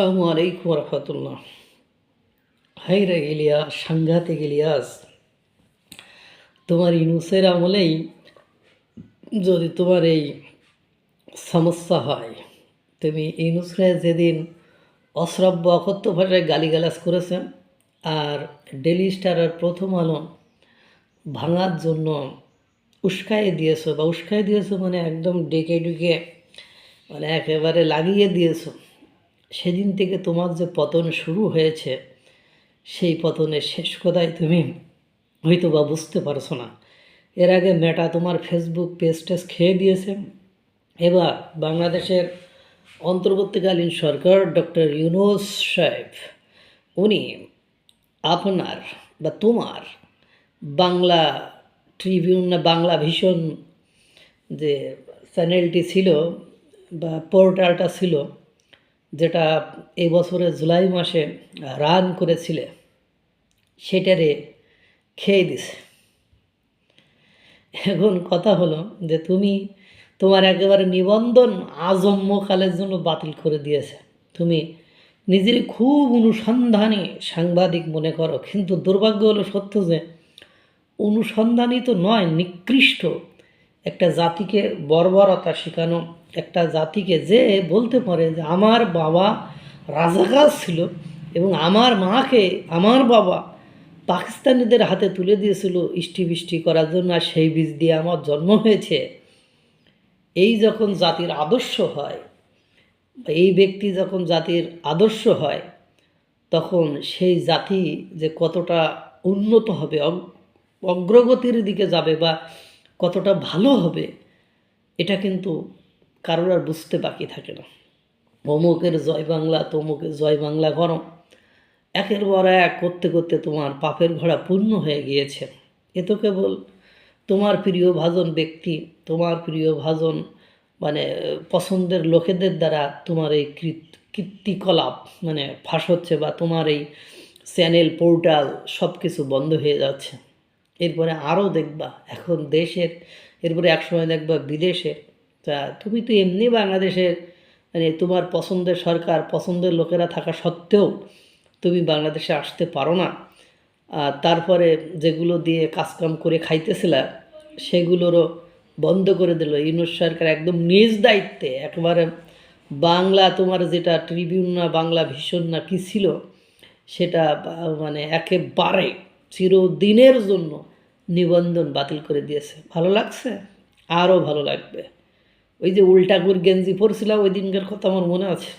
আসসালামু আলাইকুম রহমতুল্লাহ। হাই রে ইলিয়াস, সাংঘাতিক ইলিয়াস। তোমার ইনুসের আমলেই যদি তোমার এই সমস্যা হয়, তুমি ইনুসরে যেদিন অশ্রাব্য অকথ্য ভাষায় গালিগালাজ করেছে আর ডেলি স্টারের প্রথম আলো ভাঙার জন্য উস্কায়ে দিয়েছ বা উস্কায়ে দিয়েছ মানে একদম ডেকে ডুকে মানে একেবারে লাগিয়ে দিয়েছ। সেদিন থেকে তোমার যে পতন শুরু হয়েছে, সেই পতনের শেষ কথাই তুমি হয়তো বা বুঝতে পারছ না। এর আগে মেটা তোমার ফেসবুক পেজ টেজ খেয়ে দিয়েছে। এবার বাংলাদেশের অন্তর্বর্তীকালীন সরকার ডক্টর ইউনুস সাহেব, উনি আপনার বা তোমার বাংলা ট্রিবিউন না, বাংলা ভীষণ যে চ্যানেলটি ছিল বা পোর্টালটা ছিল যেটা এই বছরের জুলাই মাসে রান করেছিলে, সেটারে খেয়ে দিছে। এখন কথা হলো যে তুমি তোমার একেবারে নিবন্ধন আজম্মকালের জন্য বাতিল করে দিয়েছে। তুমি নিজের খুব অনুসন্ধানী সাংবাদিক মনে করো, কিন্তু দুর্ভাগ্য হলো সত্য যে অনুসন্ধানী তো নয়, নিকৃষ্ট একটা জাতিকে বর্বরতা শেখানো, একটা জাতিকে যে বলতে পারে যে আমার বাবা রাজাকার ছিল এবং আমার মাকে আমার বাবা পাকিস্তানিদের হাতে তুলে দিয়েছিল ইষ্টি বৃষ্টি করার জন্য আর সেই বীজ দিয়ে আমার জন্ম হয়েছে। এই যখন জাতির আদর্শ হয়, এই ব্যক্তি যখন জাতির আদর্শ হয়, তখন সেই জাতি যে কতটা উন্নত হবে, অগ- অগ্রগতির দিকে যাবে বা কতটা ভালো হবে, এটা কিন্তু কারোর আর বুঝতে বাকি থাকে না। অমুকের জয় বাংলা, তমুকের জয় বাংলা গরম। একের পর এক করতে করতে তোমার পাপের ঘোড়া পূর্ণ হয়ে গিয়েছে। এ তো কেবল তোমার প্রিয় ভাজন ব্যক্তি, তোমার প্রিয় ভাজন মানে পছন্দের লোকেদের দ্বারা তোমার এই কৃত- কীর্তিকলাপ মানে ফাঁস হচ্ছে বা তোমার এই চ্যানেল, পোর্টাল সব কিছু বন্ধ হয়ে যাচ্ছে। এরপরে আরও দেখবা, এখন দেশের, এরপরে একসময় দেখবা বিদেশের তা তুমি তো এমনি বাংলাদেশের মানে তোমার পছন্দের সরকার, পছন্দের লোকেরা থাকা সত্ত্বেও তুমি বাংলাদেশে আসতে পারো না। আর তারপরে যেগুলো দিয়ে কাজকাম করে খাইতেছিলা, সেগুলোরও বন্ধ করে দিল। ইউনুস সরকার একদম নিজ দায়িত্বে, একবারে বাংলা তোমার যেটা ট্রিবিউন না, বাংলা ভীষণ না কী ছিল, সেটা মানে একেবারে চিরদিনের জন্য নিবন্ধন বাতিল করে দিয়েছে। ভালো লাগছে? আরও ভালো লাগবে। ওই যে উল্টা করে গেঞ্জি পরছিলাম, ওই দিনকার কথা আমার মনে আছে।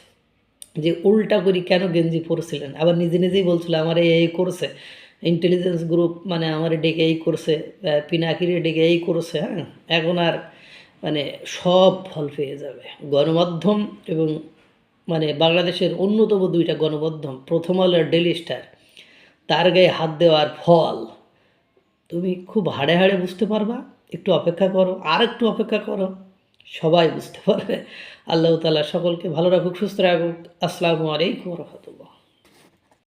যে উল্টা করি কেন গেঞ্জি পরছিলেন? আবার নিজে নিজেই বলছিল, আমার এই করছে। ইন্টেলিজেন্স গ্রুপ মানে আমার ডেকে এই করছে পিনাকিরে ডেকে এই করছে হ্যাঁ? এখন আর মানে সব ফল পেয়ে যাবে। গণমাধ্যম এবং মানে বাংলাদেশের অন্যতম দুইটা গণমাধ্যম, প্রথম হলো ডেলি স্টার। তার গায়ে হাত দেওয়ার ফল। তুমি খুব হাড়ে হাড়ে বুঝতে পারবা। একটু অপেক্ষা করো আর একটু অপেক্ষা করো, সবাই বুঝতে পারবে। আল্লাহ তালা সকলকে ভালো রাখুক, সুস্থ রাখুক। আসসালামু আলাইকুম রহমতুল্লাহ।